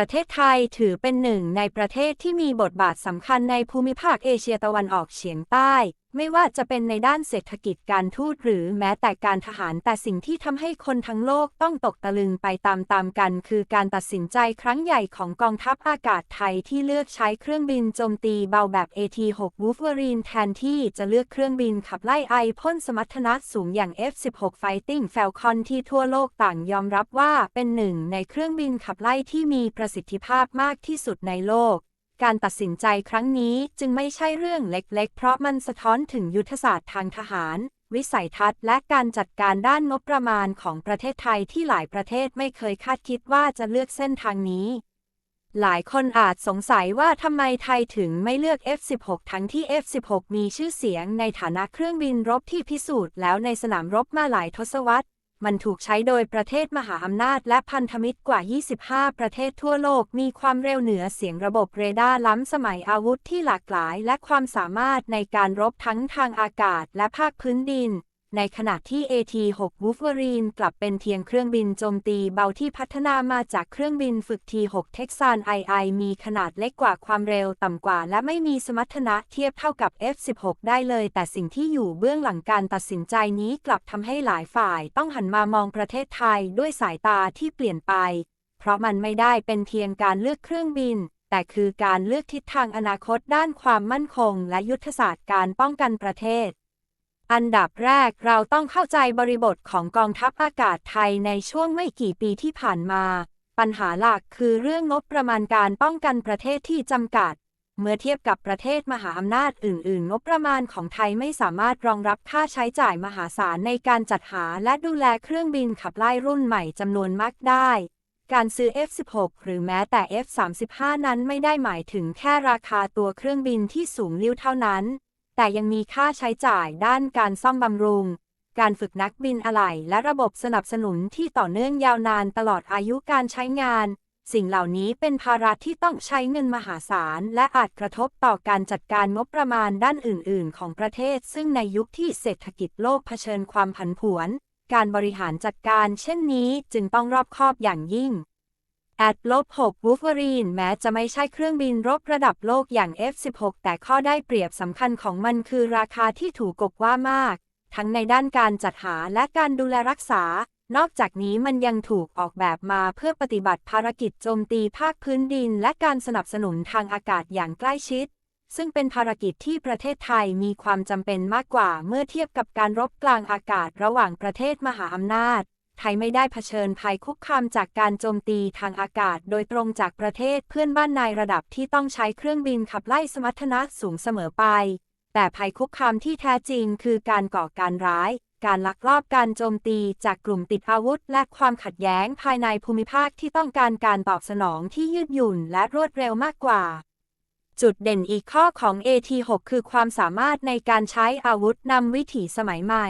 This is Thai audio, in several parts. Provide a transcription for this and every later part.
ประเทศไทยถือเป็นหนึ่งในประเทศที่มีบทบาทสำคัญในภูมิภาคเอเชียตะวันออกเฉียงใต้ ไม่ว่าจะเป็นในด้านเศรษฐกิจการทูตหรือแม้แต่การทหารแต่สิ่งที่ทำให้คนทั้งโลกต้องตกตะลึงไปตามๆกัน คือการตัดสินใจครั้งใหญ่ของกองทัพอากาศไทยที่เลือกใช้เครื่องบินโจมตีเบาแบบ AT-6 Wolverine แทนที่จะเลือกเครื่องบินขับไล่ไอพ่นสมรรถนะสูงอย่าง F-16 Fighting Falcon ที่ทั่วโลกต่างยอมรับว่าเป็นหนึ่งในเครื่องบินขับไล่ที่มีประสิทธิภาพมากที่สุดในโลก การตัดสินใจครั้งนี้จึงไม่ใช่เรื่องเล็กๆ เพราะมันสะท้อนถึงยุทธศาสตร์ทางทหาร วิสัยทัศน์และการจัดการด้านงบประมาณของประเทศไทยที่หลายประเทศไม่เคยคาดคิดว่าจะเลือกเส้นทางนี้หลายคนอาจสงสัยว่าทำไมไทยถึงไม่เลือก F-16 ทั้งที่ F-16 มีชื่อเสียงในฐานะเครื่องบินรบที่พิสูจน์แล้วในสนามรบมาหลายทศวรรษ มันถูกใช้โดยประเทศมหาอำนาจและพันธมิตรกว่า 25 ประเทศทั่วโลก มีความเร็วเหนือเสียงระบบเรดาร์ล้ำสมัยอาวุธที่หลากหลาย และความสามารถในการรบทั้งทางอากาศและภาคพื้นดิน ในขณะที่ AT-6 Wolverine กลับเป็นเพียงเครื่องบินโจมตีเบาที่พัฒนามาจากเครื่องบินฝึก T6 Texan II มีขนาดเล็กกว่าความเร็วต่ำกว่า และไม่มีสมรรถนะเทียบเท่ากับ F16 ได้เลย แต่สิ่งที่อยู่เบื้องหลังการตัดสินใจนี้กลับทำให้หลายฝ่ายต้องหันมามองประเทศไทยด้วยสายตาที่เปลี่ยนไป เพราะมันไม่ได้เป็นเพียงการเลือกเครื่องบินแต่คือการเลือกทิศทางอนาคตด้านความมั่นคง และยุทธศาสตร์การป้องกันประเทศ อันดับแรกเราต้องเข้าใจบริบทของกองทัพอากาศไทยในช่วงไม่กี่ปีที่ผ่านมา ปัญหาหลักคือเรื่องงบประมาณการป้องกันประเทศที่จำกัด เมื่อเทียบกับประเทศมหาอำนาจอื่น ๆ งบประมาณของไทยไม่สามารถรองรับค่าใช้จ่ายมหาศาลในการจัดหาและดูแลเครื่องบินขับไล่รุ่นใหม่จำนวนมากได้ การซื้อ F16 หรือแม้แต่ F35 นั้นไม่ได้หมายถึงแค่ราคาตัวเครื่องบินที่สูงลิ่วเท่านั้น แต่ยังมีค่าใช้จ่ายด้านการซ่อมบำรุง การฝึกนักบินอะไหล่และระบบสนับสนุนที่ต่อเนื่องยาวนานตลอดอายุการใช้งาน สิ่งเหล่านี้เป็นภาระที่ต้องใช้เงินมหาศาล และอาจกระทบต่อการจัดการงบประมาณด้านอื่น ๆ ของประเทศ ซึ่งในยุคที่เศรษฐกิจโลกเผชิญความผันผวน การบริหารจัดการเช่นนี้จึงต้องรอบคอบอย่างยิ่ง แอดลบ6 Wolverine แม้จะไม่ใช่เครื่องบินรบระดับโลกอย่าง F16 แต่ข้อได้เปรียบสำคัญของมันคือราคาที่ถูกกบว่ามาก ทั้งในด้านการจัดหาและการดูแลรักษา นอกจากนี้มันยังถูกออกแบบมาเพื่อปฏิบัติภารกิจโจมตีภาคพื้นดิน และการสนับสนุนทางอากาศอย่างใกล้ชิด ซึ่งเป็นภารกิจที่ประเทศไทยมีความจำเป็นมากกว่าเมื่อเทียบกับการรบกลางอากาศระหว่างประเทศมหาอำนาจ ไทยไม่ได้เผชิญภัยคุกคามจากการโจมตีทางอากาศ โดยตรงจากประเทศเพื่อนบ้านในระดับที่ต้องใช้เครื่องบินขับไล่สมรรถนะสูงเสมอไป แต่ภัยคุกคามที่แท้จริงคือการก่อการร้าย การลักลอบการโจมตีจากกลุ่มติดอาวุธ และความขัดแย้งภายในภูมิภาคที่ต้องการการตอบสนองที่ยืดหยุ่นและรวดเร็วมากกว่าจุดเด่นอีกข้อของ AT6 คือความสามารถในการใช้อาวุธนำวิถีสมัยใหม่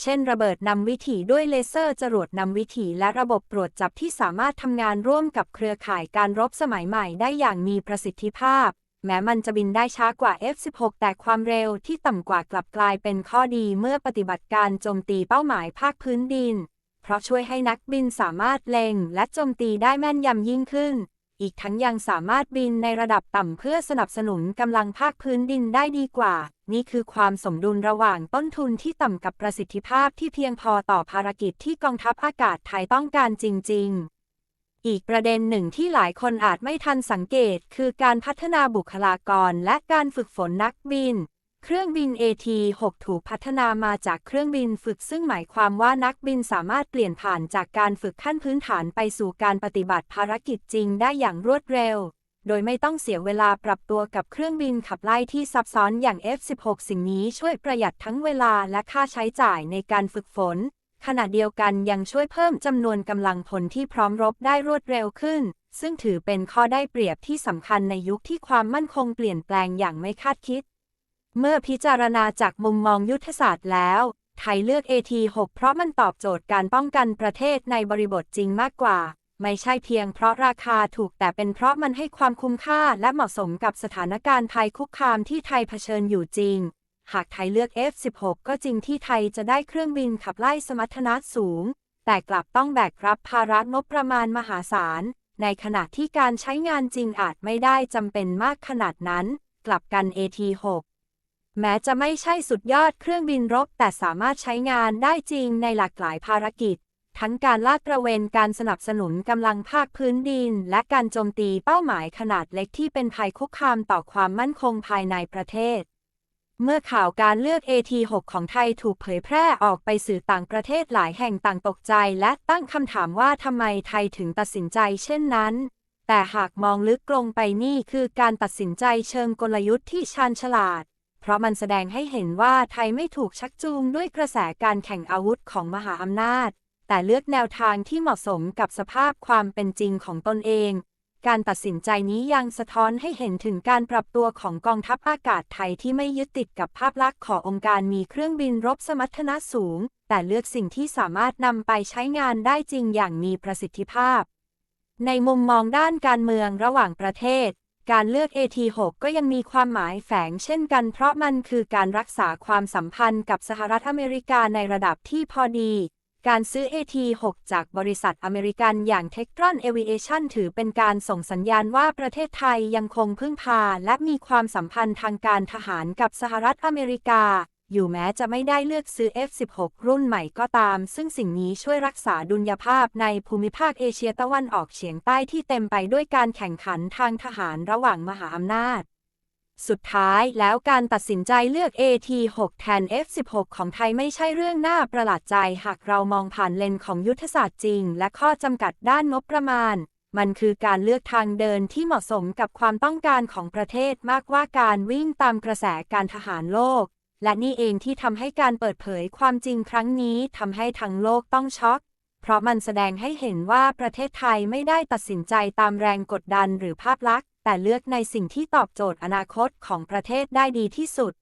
เช่นระเบิดนำวิถีด้วยเลเซอร์จรวดนำวิถีและระบบตรวจจับที่สามารถทำงานร่วมกับเครือข่ายการรบสมัยใหม่ได้อย่างมีประสิทธิภาพ แม้มันจะบินได้ช้ากว่า F16 แต่ความเร็วที่ต่ำกว่ากลับกลายเป็นข้อดีเมื่อปฏิบัติการโจมตีเป้าหมายภาคพื้นดิน เพราะช่วยให้นักบินสามารถเล็งและโจมตีได้แม่นยำยิ่งขึ้น อีกทั้งยังสามารถบินในระดับต่ำเพื่อสนับสนุนกำลังภาคพื้นดินได้ดีกว่า นี่คือความสมดุลระหว่างต้นทุนที่ต่ำกับประสิทธิภาพที่เพียงพอต่อภารกิจที่กองทัพอากาศไทยต้องการจริง ๆอีกประเด็นหนึ่งที่หลายคนอาจไม่ทันสังเกต คือการพัฒนาบุคลากรและการฝึกฝนนักบิน เครื่องบิน AT-6 ถูกพัฒนามาจากเครื่องบินฝึกซึ่งหมายความว่านักบินสามารถเปลี่ยนผ่านจากการฝึกขั้นพื้นฐานไปสู่การปฏิบัติภารกิจจริงได้อย่างรวดเร็ว โดยไม่ต้องเสียเวลาปรับตัวกับเครื่องบินขับไล่ที่ซับซ้อนอย่าง F16 สิ่งนี้ช่วยประหยัดทั้งเวลาและค่าใช้จ่ายในการฝึกฝน ขณะเดียวกันยังช่วยเพิ่มจำนวนกำลังพลที่พร้อมรบได้รวดเร็วขึ้น ซึ่งถือเป็นข้อได้เปรียบที่สำคัญในยุคที่ความมั่นคงเปลี่ยนแปลงอย่างไม่คาดคิด เมื่อพิจารณาจากมุมมองยุทธศาสตร์แล้ว ไทยเลือก AT6 เพราะมันตอบโจทย์การป้องกันประเทศในบริบทจริงมากกว่า ไม่ใช่เพียงเพราะราคาถูกแต่เป็นเพราะมันให้ความคุ้มค่าและเหมาะสมกับสถานการณ์ภัยคุกคามที่ไทยเผชิญอยู่จริง หากไทยเลือก F16 ก็จริงที่ไทยจะได้เครื่องบินขับไล่สมรรถนะสูง แต่กลับต้องแบกรับภาระงบประมาณมหาศาล ในขณะที่การใช้งานจริงอาจไม่ได้จำเป็นมากขนาดนั้น กลับกัน AT6 แม้จะไม่ใช่สุดยอดเครื่องบินรบแต่สามารถใช้งานได้จริงในหลากหลายภารกิจ ทั้งการลาดตระเวนการสนับสนุนกำลังภาคพื้นดิน และการโจมตีเป้าหมายขนาดเล็กที่เป็นภัยคุกคามต่อความมั่นคงภายในประเทศ เมื่อข่าวการเลือก AT6 ของไทยถูกเผยแพร่ออกไปสื่อต่างประเทศหลายแห่งต่างตกใจ และตั้งคำถามว่าทำไมไทยถึงตัดสินใจเช่นนั้นแต่หากมองลึกลงไปนี่คือการตัดสินใจเชิงกลยุทธ์ที่ชาญฉลาด เพราะมันแสดงให้เห็นว่าไทยไม่ถูกชักจูงด้วยกระแสการแข่งอาวุธของมหาอำนาจ แต่เลือกแนวทางที่เหมาะสมกับสภาพความเป็นจริงของตนเอง การตัดสินใจนี้ยังสะท้อนให้เห็นถึงการปรับตัวของกองทัพอากาศไทยที่ไม่ยึดติดกับภาพลักษณ์ขององค์การมีเครื่องบินรบสมรรถนะสูง แต่เลือกสิ่งที่สามารถนำไปใช้งานได้จริงอย่างมีประสิทธิภาพ ในมุมมองด้านการเมืองระหว่างประเทศการเลือก AT6 ก็ยังมีความหมายแฝงเช่นกัน เพราะมันคือการรักษาความสัมพันธ์กับสหรัฐอเมริกาในระดับที่พอดี การซื้อ AT6 จากบริษัทอเมริกันอย่าง Textron Aviation ถือเป็นการส่งสัญญาณว่าประเทศไทยยังคงพึ่งพา และมีความสัมพันธ์ทางการทหารกับสหรัฐอเมริกา อยู่แม้จะไม่ได้เลือกซื้อ F16 รุ่นใหม่ก็ตาม ซึ่งสิ่งนี้ช่วยรักษาดุลยภาพในภูมิภาคเอเชียตะวันออกเฉียงใต้ที่เต็มไปด้วยการแข่งขันทางทหารระหว่างมหาอำนาจ สุดท้ายแล้วการตัดสินใจเลือก AT6 แทน F16 ของไทยไม่ใช่เรื่องน่าประหลาดใจ หากเรามองผ่านเลนของยุทธศาสตร์จริง และข้อจำกัดด้านงบประมาณ มันคือการเลือกทางเดินที่เหมาะสมกับความต้องการของประเทศมากกว่าการวิ่งตามกระแสการทหารโลก และนี่เองที่ทำให้การเปิดเผยความจริงครั้งนี้ทำให้ทั้งโลกต้องช็อกเพราะมันแสดงให้เห็นว่าประเทศไทยไม่ได้ตัดสินใจตามแรงกดดันหรือภาพลักษณ์ แต่เลือกในสิ่งที่ตอบโจทย์อนาคตของประเทศได้ดีที่สุด